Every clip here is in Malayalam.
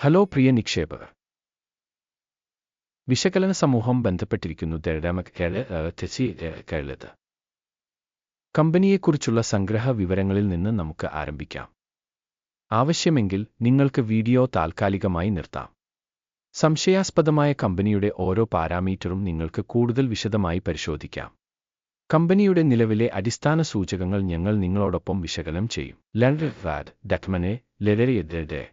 ഹലോ പ്രിയ നിക്ഷേപകർ. വിശകലന സമൂഹം ബന്ധപ്പെട്ടിരിക്കുന്നു കേളത് കമ്പനിയെക്കുറിച്ചുള്ള സംഗ്രഹ വിവരങ്ങളിൽ നിന്ന് നമുക്ക് ആരംഭിക്കാം. ആവശ്യമെങ്കിൽ നിങ്ങൾക്ക് വീഡിയോ താൽക്കാലികമായി നിർത്താം. സംശയാസ്പദമായ കമ്പനിയുടെ ഓരോ പാരാമീറ്ററും നിങ്ങൾക്ക് കൂടുതൽ വിശദമായി പരിശോധിക്കാം. കമ്പനിയുടെ നിലവിലെ അടിസ്ഥാന സൂചകങ്ങൾ ഞങ്ങൾ നിങ്ങളോടൊപ്പം വിശകലനം ചെയ്യും. ലണ്ടൻ ഫാഡ് ഡക്മനെ ലെരയുടെ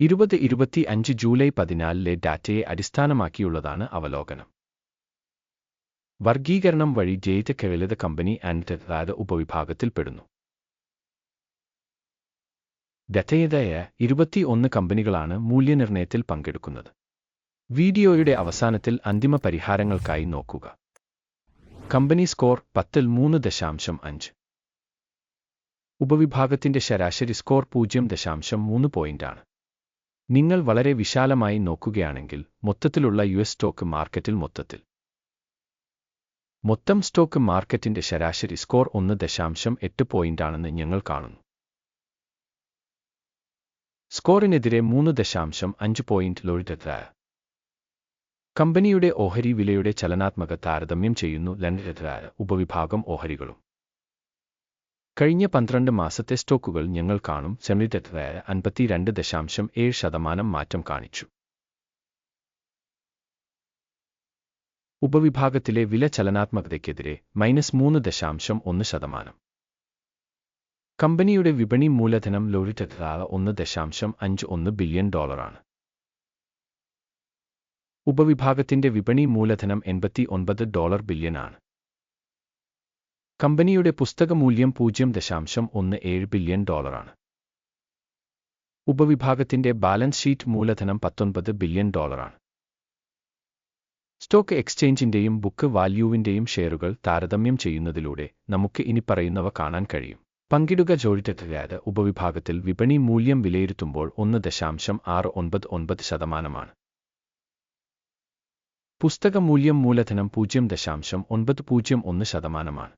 ഇരുപത് ഇരുപത്തി അഞ്ച് ജൂലൈ പതിനാലിലെ ഡാറ്റയെ അടിസ്ഥാനമാക്കിയുള്ളതാണ് അവലോകനം. വർഗീകരണം വഴി ജയിച്ച കേളിത കമ്പനി ആൻഡ് ഉപവിഭാഗത്തിൽപ്പെടുന്നു ഡറ്റയതായ ഇരുപത്തി ഒന്ന് കമ്പനികളാണ് മൂല്യനിർണയത്തിൽ പങ്കെടുക്കുന്നത്. വീഡിയോയുടെ അവസാനത്തിൽ അന്തിമ പരിഹാരങ്ങൾക്കായി നോക്കുക. കമ്പനി സ്കോർ പത്തിൽ മൂന്ന് ദശാംശം അഞ്ച്. ഉപവിഭാഗത്തിന്റെ ശരാശരി സ്കോർ പൂജ്യം ദശാംശം മൂന്ന് പോയിന്റാണ്. നിങ്ങൾ വളരെ വിശാലമായി നോക്കുകയാണെങ്കിൽ മൊത്തത്തിലുള്ള യു എസ് സ്റ്റോക്ക് മാർക്കറ്റിൽ മൊത്തത്തിൽ. മൊത്തം സ്റ്റോക്ക് മാർക്കറ്റിന്റെ ശരാശരി സ്കോർ ഒന്ന് ദശാംശം എട്ട് പോയിന്റാണെന്ന് ഞങ്ങൾ കാണുന്നു. സ്കോറിനെതിരെ മൂന്ന് ദശാംശം അഞ്ച് പോയിന്റ് ലൊഴിതെത്തായ കമ്പനിയുടെ ഓഹരി വിലയുടെ ചലനാത്മക താരതമ്യം ചെയ്യുന്നു ലണ്ടനെതിരായ ഉപവിഭാഗം ഓഹരികളും. കഴിഞ്ഞ പന്ത്രണ്ട് മാസത്തെ സ്റ്റോക്കുകൾ ഞങ്ങൾ കാണും. സെമിതെറ്റായ അൻപത്തിരണ്ട് ദശാംശം ഏഴ് ശതമാനം മാറ്റം കാണിച്ചു. ഉപവിഭാഗത്തിലെ വില ചലനാത്മകതയ്ക്കെതിരെ മൈനസ് മൂന്ന് ദശാംശം ഒന്ന് ശതമാനം. കമ്പനിയുടെ വിപണി മൂലധനം ലോറിറ്റെത്തതായ ഒന്ന് ദശാംശം അഞ്ച് ഒന്ന് ബില്യൺ ഡോളറാണ്. ഉപവിഭാഗത്തിന്റെ വിപണി മൂലധനം എൺപത്തി ഒൻപത് ഡോളർ ബില്യനാണ് കമ്പനിയുടെ പുസ്തകമൂല്യം പൂജ്യം ദശാംശം ഒന്ന് ഏഴ് ബില്യൺ ഡോളറാണ്. ഉപവിഭാഗത്തിന്റെ ബാലൻസ് ഷീറ്റ് മൂലധനം പത്തൊൻപത് ബില്യൺ ഡോളറാണ്. സ്റ്റോക്ക് എക്സ്ചേഞ്ചിന്റെയും ബുക്ക് വാല്യൂവിന്റെയും ഷെയറുകൾ താരതമ്യം ചെയ്യുന്നതിലൂടെ നമുക്ക് ഇനി പറയുന്നവ കാണാൻ കഴിയും. പങ്കിടുക ജോഡിറ്റെറ്റായത് ഉപവിഭാഗത്തിൽ വിപണി മൂല്യം വിലയിരുത്തുമ്പോൾ ഒന്ന് ദശാംശം ആറ് ഒൻപത് ഒൻപത് ശതമാനമാണ്. പുസ്തക മൂല്യം മൂലധനം പൂജ്യം ദശാംശം ഒൻപത് പൂജ്യം ഒന്ന് ശതമാനമാണ്.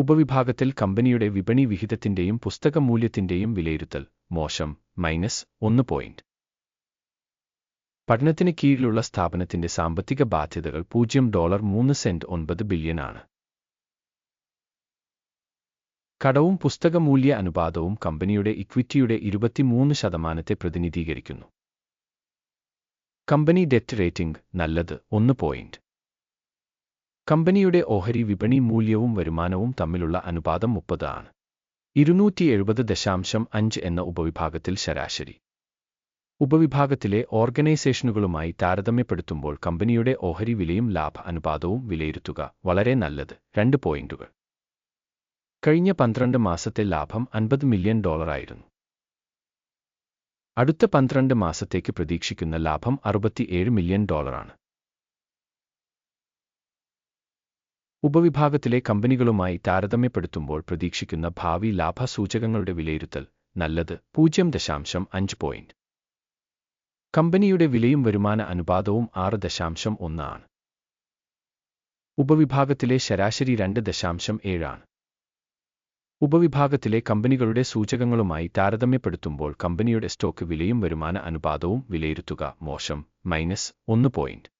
ഉപവിഭാഗത്തിൽ കമ്പനിയുടെ വിപണി വിഹിതത്തിന്റെയും പുസ്തക മൂല്യത്തിന്റെയും വിലയിരുത്തൽ. മോശം. മൈനസ് ഒന്ന് പോയിന്റ് പഠനത്തിന് കീഴിലുള്ള സ്ഥാപനത്തിന്റെ സാമ്പത്തിക ബാധ്യതകൾ പൂജ്യം ഡോളർ മൂന്ന് സെന്റ് ഒൻപത് ബില്യൺ ആണ്. കടവും പുസ്തക മൂല്യ അനുപാതവും കമ്പനിയുടെ ഇക്വിറ്റിയുടെ ഇരുപത്തിമൂന്ന് ശതമാനത്തെ പ്രതിനിധീകരിക്കുന്നു. കമ്പനി ഡെറ്റ് റേറ്റിംഗ് നല്ലത് ഒന്ന് പോയിന്റ് കമ്പനിയുടെ ഓഹരി വിപണി മൂല്യവും വരുമാനവും തമ്മിലുള്ള അനുപാതം മുപ്പത് ആണ് ഇരുന്നൂറ്റി എഴുപത് ദശാംശം അഞ്ച് എന്ന ഉപവിഭാഗത്തിൽ ശരാശരി. ഉപവിഭാഗത്തിലെ ഓർഗനൈസേഷനുകളുമായി താരതമ്യപ്പെടുത്തുമ്പോൾ കമ്പനിയുടെ ഓഹരി വിലയും ലാഭ അനുപാതവും വിലയിരുത്തുക വളരെ നല്ലത്. രണ്ട് പോയിന്റുകൾ. കഴിഞ്ഞ പന്ത്രണ്ട് മാസത്തെ ലാഭം അൻപത് മില്യൺ ഡോളറായിരുന്നു. അടുത്ത പന്ത്രണ്ട് മാസത്തേക്ക് പ്രതീക്ഷിക്കുന്ന ലാഭം അറുപത്തിയേഴ് മില്യൺ ഡോളറാണ്. ഉപവിഭാഗത്തിലെ കമ്പനികളുമായി താരതമ്യപ്പെടുത്തുമ്പോൾ പ്രതീക്ഷിക്കുന്ന ഭാവി ലാഭസൂചകങ്ങളുടെ വിലയിരുത്തൽ നല്ലത്. പൂജ്യം ദശാംശം അഞ്ച് പോയിന്റ് കമ്പനിയുടെ വിലയും വരുമാന അനുപാതവും ആറ് ദശാംശം ഒന്നാണ് ഉപവിഭാഗത്തിലെ ശരാശരി രണ്ട് ദശാംശം ഏഴാണ് ഉപവിഭാഗത്തിലെ കമ്പനികളുടെ സൂചകങ്ങളുമായി താരതമ്യപ്പെടുത്തുമ്പോൾ കമ്പനിയുടെ സ്റ്റോക്ക് വിലയും വരുമാന അനുപാതവും വിലയിരുത്തുക മോശം. മൈനസ് ഒന്ന് പോയിന്റ്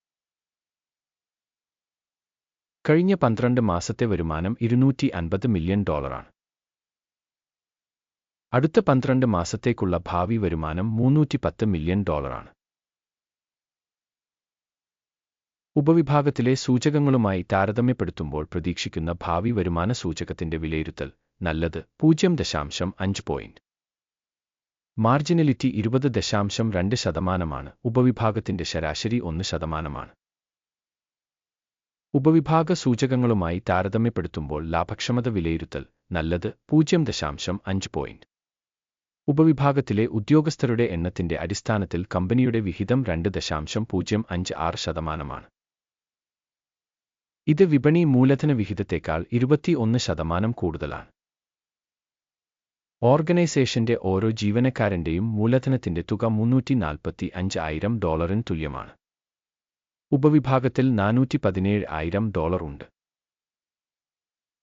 കഴിഞ്ഞ പന്ത്രണ്ട് മാസത്തെ വരുമാനം ഇരുന്നൂറ്റി അൻപത് മില്യൺ ഡോളറാണ്. അടുത്ത പന്ത്രണ്ട് മാസത്തേക്കുള്ള ഭാവി വരുമാനം മൂന്നൂറ്റി പത്ത് മില്യൺ ഡോളറാണ്. ഉപവിഭാഗത്തിലെ സൂചകങ്ങളുമായി താരതമ്യപ്പെടുത്തുമ്പോൾ പ്രതീക്ഷിക്കുന്ന ഭാവി വരുമാന സൂചകത്തിന്റെ വിലയിരുത്തൽ നല്ലത് പൂജ്യം ദശാംശം അഞ്ച് പോയിന്റ് മാർജിനലിറ്റി ഇരുപത് ദശാംശം രണ്ട് ശതമാനമാണ്. ഉപവിഭാഗത്തിന്റെ ശരാശരി ഒന്ന് ശതമാനമാണ്. ഉപവിഭാഗ സൂചകങ്ങളുമായി താരതമ്യപ്പെടുത്തുമ്പോൾ ലാഭക്ഷമത വിലയിരുത്തൽ നല്ലത് പൂജ്യം ദശാംശം അഞ്ച് പോയിന്റ് ഉപവിഭാഗത്തിലെ ഉദ്യോഗസ്ഥരുടെ എണ്ണത്തിന്റെ അടിസ്ഥാനത്തിൽ കമ്പനിയുടെ വിഹിതം രണ്ട് ദശാംശം പൂജ്യം അഞ്ച് ആറ് ശതമാനമാണ്. ഇത് വിപണി മൂലധന വിഹിതത്തേക്കാൾ ഇരുപത്തിയൊന്ന് ശതമാനം കൂടുതലാണ്. ഓർഗനൈസേഷന്റെ ഓരോ ജീവനക്കാരന്റെയും മൂലധനത്തിന്റെ തുക മുന്നൂറ്റി നാൽപ്പത്തി അഞ്ച് ആയിരം ഡോളറിന് തുല്യമാണ്. ഉപവിഭാഗത്തിൽ നാനൂറ്റി പതിനേഴ് ആയിരം ഡോളർ ഉണ്ട്.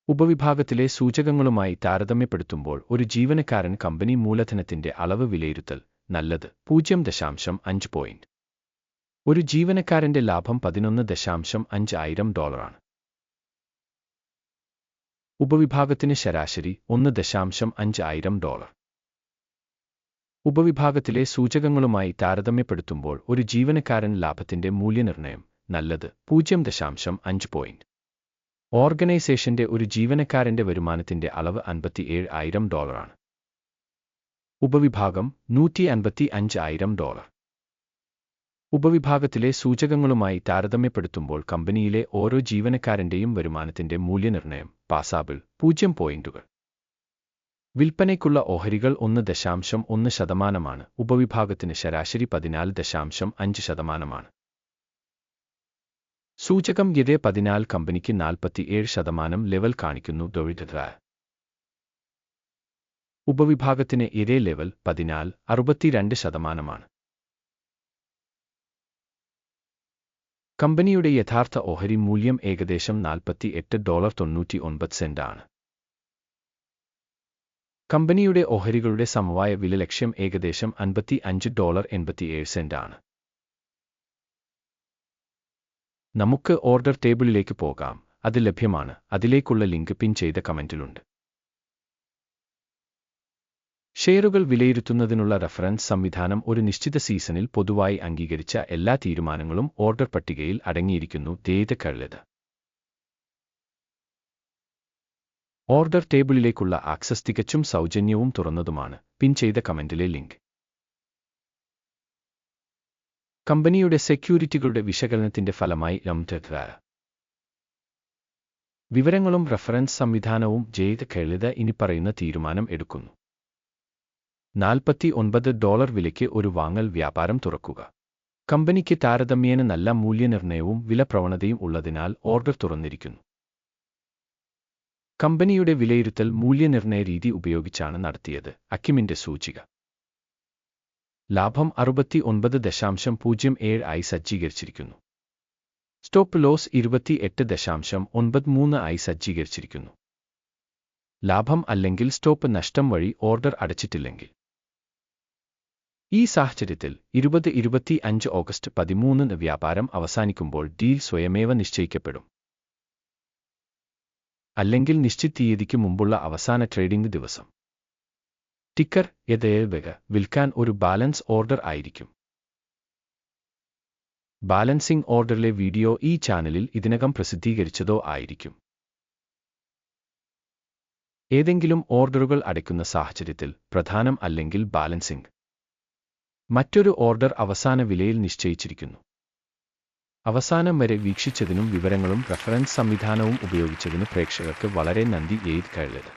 ഉപവിഭാഗത്തിലെ സൂചകങ്ങളുമായി താരതമ്യപ്പെടുത്തുമ്പോൾ ഒരു ജീവനക്കാരൻ കമ്പനി മൂലധനത്തിന്റെ അളവ് വിലയിരുത്തൽ നല്ലത് പൂജ്യം ദശാംശം അഞ്ച് പോയിന്റ് ഒരു ജീവനക്കാരന്റെ ലാഭം പതിനൊന്ന് ദശാംശം അഞ്ച് ആയിരം ഡോളറാണ് ഉപവിഭാഗത്തിന് ശരാശരി ഒന്ന് ദശാംശം അഞ്ച് ആയിരം ഡോളർ. ഉപവിഭാഗത്തിലെ സൂചകങ്ങളുമായി താരതമ്യപ്പെടുത്തുമ്പോൾ ഒരു ജീവനക്കാരൻ ലാഭത്തിന്റെ മൂല്യനിർണയം നല്ലത് പൂജ്യം ദശാംശം അഞ്ച് പോയിന്റ് ഓർഗനൈസേഷന്റെ ഒരു ജീവനക്കാരന്റെ വരുമാനത്തിന്റെ അളവ് അൻപത്തിയേഴ് ആയിരം ഡോളറാണ് ഉപവിഭാഗം നൂറ്റി അൻപത്തി അഞ്ച് ആയിരം ഡോളർ. ഉപവിഭാഗത്തിലെ സൂചകങ്ങളുമായി താരതമ്യപ്പെടുത്തുമ്പോൾ കമ്പനിയിലെ ഓരോ ജീവനക്കാരന്റെയും വരുമാനത്തിന്റെ മൂല്യനിർണയം പാസാബിൾ പൂജ്യം പോയിന്റുകൾ. വിൽപ്പനയ്ക്കുള്ള ഓഹരികൾ ഒന്ന് ദശാംശം ഒന്ന് ശതമാനമാണ്. ഉപവിഭാഗത്തിന് ശരാശരി പതിനാല് ദശാംശം അഞ്ച് ശതമാനമാണ്. സൂചകം ഇതേ പതിനാല് കമ്പനിക്ക് നാൽപ്പത്തിയേഴ് ശതമാനം ലെവൽ കാണിക്കുന്നു ദൊഴിത ഉപവിഭാഗത്തിന് ഇതേ ലെവൽ പതിനാല് അറുപത്തിരണ്ട് ശതമാനമാണ്. കമ്പനിയുടെ യഥാർത്ഥ ഓഹരി മൂല്യം ഏകദേശം നാൽപ്പത്തി എട്ട് ഡോളർ തൊണ്ണൂറ്റി ഒൻപത് സെന്റാണ് കമ്പനിയുടെ ഓഹരികളുടെ സമവായ വില ലക്ഷ്യം ഏകദേശം അൻപത്തി അഞ്ച് ഡോളർ എൺപത്തിയേഴ് സെന്റ് ആണ്. നമുക്ക് ഓർഡർ ടേബിളിലേക്ക് പോകാം. അത് ലഭ്യമാണ്. അതിലേക്കുള്ള ലിങ്ക് പിൻ ചെയ്ത കമന്റിലുണ്ട്. ഷെയറുകൾ വിലയിരുത്തുന്നതിനുള്ള റഫറൻസ് സംവിധാനം ഒരു നിശ്ചിത സീസണിൽ പൊതുവായി അംഗീകരിച്ച എല്ലാ തീരുമാനങ്ങളും ഓർഡർ പട്ടികയിൽ അടങ്ങിയിരിക്കുന്നു. ദേത കഴുത് ഓർഡർ ടേബിളിലേക്കുള്ള ആക്സസ് തികച്ചും സൗജന്യവും തുറന്നതുമാണ്. പിൻ ചെയ്ത കമന്റിലെ ലിങ്ക്. കമ്പനിയുടെ സെക്യൂരിറ്റികളുടെ വിശകലനത്തിന്റെ ഫലമായി ലംറ്റ വിവരങ്ങളും റഫറൻസ് സംവിധാനവും ജയ്ത് കെളിത ഇനി പറയുന്ന തീരുമാനം എടുക്കുന്നു. നാൽപ്പത്തി ഒൻപത് ഡോളർ വിലയ്ക്ക് ഒരു വാങ്ങൽ വ്യാപാരം തുറക്കുക. കമ്പനിക്ക് താരതമ്യേന നല്ല മൂല്യനിർണയവും വിലപ്രവണതയും ഉള്ളതിനാൽ ഓർഡർ തുറന്നിരിക്കുന്നു. കമ്പനിയുടെ വിലയിരുത്തൽ മൂല്യനിർണയ രീതി ഉപയോഗിച്ചാണ് നടത്തിയത് അക്കിമിന്റെ സൂചിക. ലാഭം അറുപത്തി ഒൻപത് ദശാംശം പൂജ്യം ഏഴ് ആയി സജ്ജീകരിച്ചിരിക്കുന്നു. സ്റ്റോപ്പ് ലോസ് ഇരുപത്തി എട്ട് ദശാംശം ഒൻപത് മൂന്ന് ആയി സജ്ജീകരിച്ചിരിക്കുന്നു. ലാഭം അല്ലെങ്കിൽ സ്റ്റോപ്പ് നഷ്ടം വഴി ഓർഡർ അടച്ചിട്ടില്ലെങ്കിൽ. ഈ സാഹചര്യത്തിൽ ഇരുപത് ഇരുപത്തി അഞ്ച് ഓഗസ്റ്റ് പതിമൂന്നിന് വ്യാപാരം അവസാനിക്കുമ്പോൾ ഡീൽ സ്വയമേവ നിശ്ചയിക്കപ്പെടും. അല്ലെങ്കിൽ നിശ്ചിത തീയതിക്ക് മുമ്പുള്ള അവസാന ട്രേഡിംഗ് ദിവസം. ടിക്കർ യഥേവക വിൽക്കാൻ ഒരു ബാലൻസ് ഓർഡർ ആയിരിക്കും. ബാലൻസിംഗ് ഓർഡറിലെ വീഡിയോ ഈ ചാനലിൽ ഇതിനകം പ്രസിദ്ധീകരിച്ചതോ ആയിരിക്കും. ഏതെങ്കിലും ഓർഡറുകൾ അടയ്ക്കുന്ന സാഹചര്യത്തിൽ പ്രധാനം അല്ലെങ്കിൽ ബാലൻസിംഗ്. മറ്റൊരു ഓർഡർ അവസാന വിലയിൽ നിശ്ചയിച്ചിരിക്കുന്നു. അവസാനം വരെ വീക്ഷിച്ചതിനും വിവരങ്ങളും റഫറൻസ് സംവിധാനവും ഉപയോഗിച്ചതിന് പ്രേക്ഷകർക്ക് വളരെ നന്ദി എയ്ത് കഴിയത്